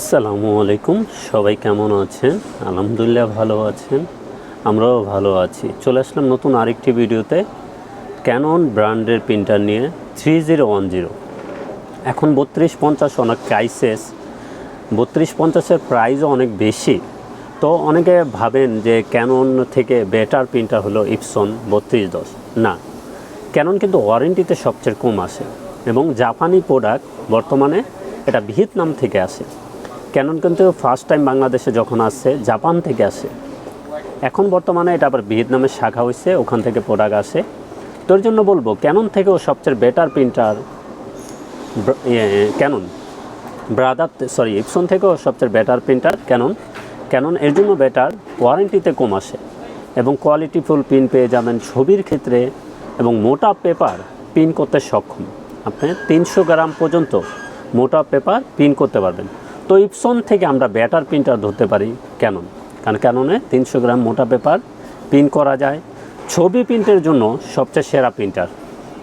আসসালামু আলাইকুম। সবাই কেমন আছেন? আলহামদুলিল্লাহ ভালো আছেন। আমরাও ভালো আছি। চলে আসলাম নতুন আরেকটি ভিডিওতে ক্যানন ব্র্যান্ডের প্রিন্টার নিয়ে থ্রি জিরো ওয়ান জিরো এখন বত্রিশ পঞ্চাশ অনেক ক্রাইসেস বত্রিশ পঞ্চাশের প্রাইসও অনেক বেশি। তো অনেকে ভাবেন যে ক্যানন থেকে বেটার প্রিন্টার হলো ইপসন বত্রিশ দশ। না। ক্যানন কিন্তু ওয়ারেন্টিতে সবচেয়ে কম আসে। এবং জাপানি প্রোডাক্ট বর্তমানে এটা ভিয়েতনাম থেকে আসে। ক্যানন কিন্তু ফার্স্ট টাইম বাংলাদেশে যখন আসছে জাপান থেকে আসে। এখন বর্তমানে এটা আবার ভিয়েতনামের শাখা হয়েছে ওখান থেকে প্রোডাক্ট আসে। তোর জন্য বলব, ক্যানন থেকেও সবচেয়ে better printer Canon. Brother sorry Epson থেকেও সবচেয়ে বেটার প্রিন্টার ক্যানন। ক্যানন এর জন্য বেটার ওয়ারেন্টিতে কম আসে। এবং কোয়ালিটিফুল পিন পেয়ে যাবেন ছবির ক্ষেত্রে এবং মোটা পেপার পিন করতে সক্ষম। আপনি তিনশো গ্রাম পর্যন্ত মোটা পেপার পিন করতে পারবেন। তো ইপসন থেকে আমরা ব্যাটার প্রিন্টার ধরতে পারি ক্যানন। কারণ ক্যাননে তিনশো গ্রাম মোটা পেপার পিন করা যায়। ছবি প্রিন্টের জন্য সবচেয়ে সেরা প্রিন্টার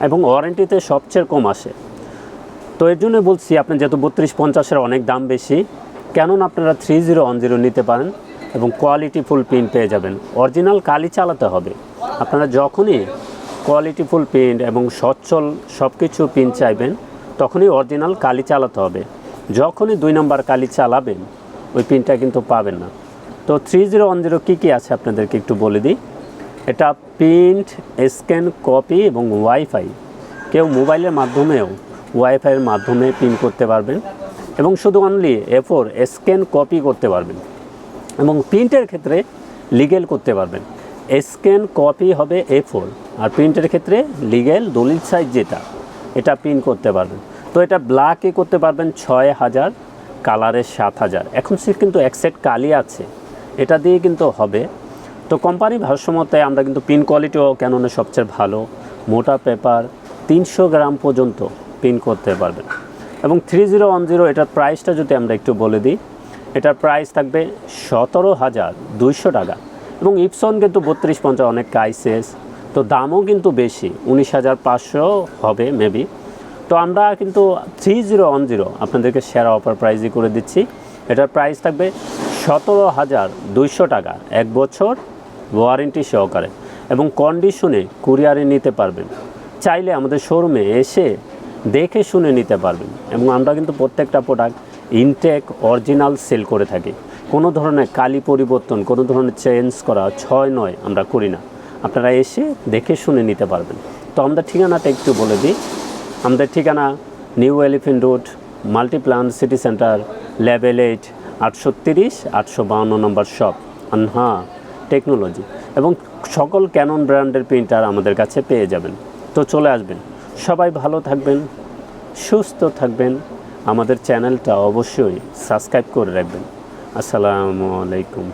এবং ওয়ারেন্টিতে সবচেয়ে কম আসে। তো এর জন্য বলছি, আপনি যেহেতু বত্রিশ পঞ্চাশের অনেক দাম বেশি কেননা আপনারা থ্রি জিরো ওয়ান জিরো নিতে পারেন এবং কোয়ালিটি ফুল প্রিন্ট পেয়ে যাবেন। অরিজিনাল কালি চালাতে হবে। আপনারা যখনই কোয়ালিটি ফুল প্রিন্ট এবং সচ্ছল সব কিছু প্রিন্ট চাইবেন, তখনই অরিজিনাল কালি চালাতে হবে। যখনই দুই নম্বর কালি চালাবেন, ওই প্রিন্টটা কিন্তু পাবেন না। তো থ্রি জিরো ওয়ান জিরো কী কী আছে আপনাদেরকে একটু বলে দিই? এটা প্রিন্ট স্ক্যান কপি এবং ওয়াইফাই কেউ মোবাইলের মাধ্যমেও ওয়াইফাইয়ের মাধ্যমে প্রিন্ট করতে পারবেন এবং শুধু অনলি এফোর স্ক্যান কপি করতে পারবেন এবং প্রিন্টের ক্ষেত্রে লিগেল করতে পারবেন। স্ক্যান কপি হবে এ ফোর আর প্রিন্টের ক্ষেত্রে লিগেল দলিল সাইজ যেটা, এটা প্রিন্ট করতে পারবেন। তো এটা ব্ল্যাকে করতে পারবেন ছয় হাজার কালারের সাত হাজার। এখন সে কিন্তু এক সেট কালি আছে। এটা দিয়ে কিন্তু হবে। তো কোম্পানি ভারসাম্যতে আমরা কিন্তু পিন কোয়ালিটিও কেননা সবচেয়ে ভালো। মোটা পেপার তিনশো গ্রাম পর্যন্ত পিন করতে পারবেন। এবং থ্রি জিরো ওয়ান জিরো এটার প্রাইসটা যদি আমরা একটু বলে দিই, এটার প্রাইস থাকবে সতেরো হাজার দুইশো টাকা। এবং ইপসন কিন্তু বত্রিশ পঞ্চাশ অনেক ক্রাইসেস তো দামও কিন্তু বেশি, উনিশ হাজার পাঁচশো হবে মেবি তো আমরা কিন্তু থ্রি জিরো ওয়ান জিরো আপনাদেরকে সেরা অফার প্রাইজই করে দিচ্ছি। এটার প্রাইস থাকবে সতেরো হাজার দুইশো টাকা, এক বছর ওয়ারেন্টি সহকারে এবং কন্ডিশনে কুরিয়ারে নিতে পারবেন। চাইলে আমাদের শোরুমে এসে দেখে শুনে নিতে পারবেন এবং আমরা কিন্তু প্রত্যেকটা প্রোডাক্ট ইনটেক অরিজিনাল সেল করে থাকি। কোনো ধরনের কালি পরিবর্তন, কোনো ধরনের চেঞ্জ করা ছয় নয় আমরা করি না। আপনারা এসে দেখে শুনে নিতে পারবেন। তো আমাদের ঠিকানাটা একটু বলে দিই। আমাদের ঠিকানা new elephant road, Multiplan city centre, level eight, আটশো তিরিশ, আটশো বাউন্ন নম্বর শপ, আনহা টেকনোলজি। এবং সকল ক্যানন ব্র্যান্ডের প্রিন্টার আমাদের কাছে পেয়ে যাবেন। তো চলে আসবেন। সবাই ভালো থাকবেন, সুস্থ থাকবেন। আমাদের চ্যানেলটা অবশ্যই সাবস্ক্রাইব করে রাখবেন। আসসালামু আলাইকুম।